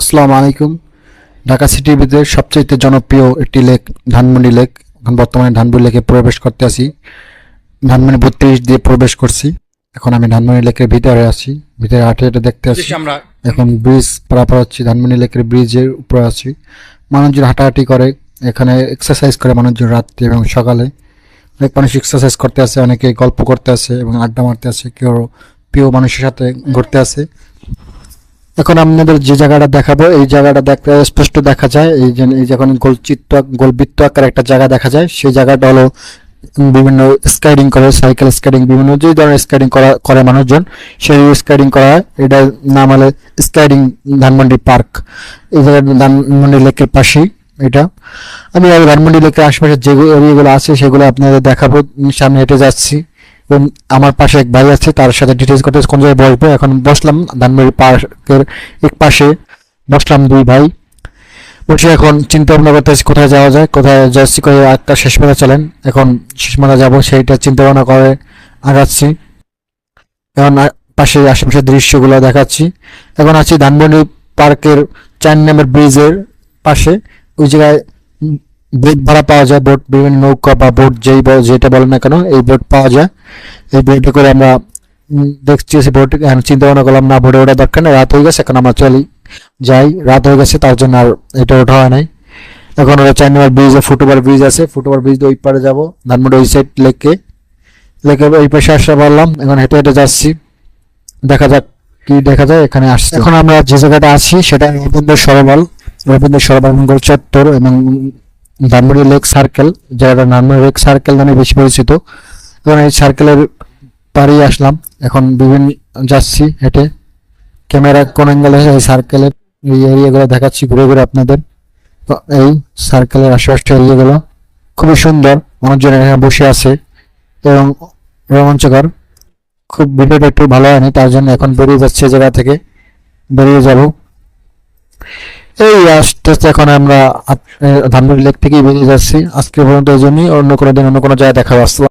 আসসালামু আলাইকুম। ঢাকা সিটির ভিতরে সবচেয়ে জনপ্রিয় একটি লেক ধানমন্ডি লেক। এখন বর্তমানে ধানমন্ডি লেকে প্রবেশ করতে আসি ধানমন্ডি বত্রিশ দিয়ে প্রবেশ করছি। এখন আমি ধানমন্ডি লেকের ভিতরে আছি। ভিতরে হাঁটে হেঁটে দেখতে শেষে আমরা এখন ব্রিজ পারাপার হচ্ছি ধানমন্ডি লেকের ব্রিজের উপরে আছি। মানুষজন হাঁটাহাঁটি করে। এখানে এক্সারসাইজ করে মানুষজন রাত্রে এবং সকালে। অনেক মানুষ এক্সারসাইজ করতে আসে অনেকে গল্প করতে আসে এবং আড্ডা মারতে আসে। কেউ প্রিয় মানুষের সাথে ঘুরতে আসে। এখন আপনাদের যে জায়গাটা দেখাবো, এই জায়গাটা দেখতে স্পষ্ট দেখা যায়। এই যে, এই যখন গোলচিত্র গোলবৃত্ত আকার একটা জায়গা দেখা যায়। সেই জায়গাটা হলো বিভিন্ন স্কাইডিং করে, সাইকেল স্কাইডিং বিভিন্ন যে ধরনের স্কাইডিং করা, করে মানুষজন। সেই স্কাইডিং করা এটার নাম হলো স্কাইডিং ধানমন্ডি পার্ক। এই জায়গাটা ধানমন্ডি লেকের পাশেই এটা। আমি ধানমন্ডি লেকের আশেপাশে যে এরিয়াগুলো আছে, সেগুলো আপনাদের দেখাবো। সামনে হেঁটে যাচ্ছি। আমার পাশে এক ভাই আছে, তার সাথে ডিটেলস করতে কোন জায়গায় বসবো? এখন বসলাম, ধানমন্ডি পার্কের এক পাশে। বসলাম দুই ভাই। বসে এখন চিন্তা ভাবনা করতেছি কোথায় যাওয়া যায়, কোথায় যাচ্ছি করে একটা শেষ মাথা চলেন। এখন শেষ মাথা যাব, সেইটা চিন্তা ভাবনা করে আগাচ্ছি। এখন পাশে আশেপাশের দৃশ্যগুলো দেখাচ্ছি। এখন আছি ধানমন্ডি পার্কের চার নম্বর ব্রিজের পাশে। ওই জায়গায় বোট ভাড়া পাওয়া যায়, বোট বিভিন্ন নৌকা বা বোট যেই যেটা বলেন না কেন, এই বোট পাওয়া যায়। এই বোটে করে আমরা দেখছি সে বোট চিন্তা ভাবনা করলাম, না, বোটে ওঠা দরকার নেই, রাত হয়ে গেছে, এখন আমরা চলি, যাই, রাত হয়ে গেছে, তার জন্য আর এটা ওঠা হয় নাই। এখন ওরা চার নম্বর ব্রিজে ফুটওভার ব্রিজ আছে, ফুটওভার ব্রিজ ওই পারে যাব, ধানমন্ডি ওই সাইড লেকে। লেকে ওই পাশে আসতে পারলাম এখন হেঁটে হেঁটে যাচ্ছি, দেখা যাক কি দেখা যায়, এখানে আসছে। এখন আমরা যে জায়গাটা আছি, সেটা রবীন্দ্র সরোবর রবীন্দ্র সরোবর মঙ্গল চত্বর এবং ধানমন্ডি লেক সার্কেল যেটা ধানমন্ডি লেক সার্কেল নামে বেশি পরিচিত। এবং এই সার্কেলের পাড়েই আসলাম। এখন বিভিন্ন যাচ্ছি হেঁটে। ক্যামেরা কোন অ্যাঙ্গেলে এই সার্কেলের এই এরিয়াগুলো দেখাচ্ছি ঘুরে ঘুরে আপনাদের। তো এই সার্কেলের আশেপাশে এরিয়াগুলো খুবই সুন্দর, মানুষজন এখানে বসে আছে এবং রোমাঞ্চকর। খুব ভিডিওটা একটু ভালো হয়নি, তার জন্য এখন বেরিয়ে যাচ্ছে জায়গা থেকে। বেরিয়ে যাব। এই আস্তে আস্তে এখন আমরা ধানমন্ডি লেক থেকেই বেরিয়ে যাচ্ছি। আজকে পর্যন্ত এই জন্যই, অন্য কোনো দিন অন্য কোনো জায়গায় দেখা হবে আসসালাম।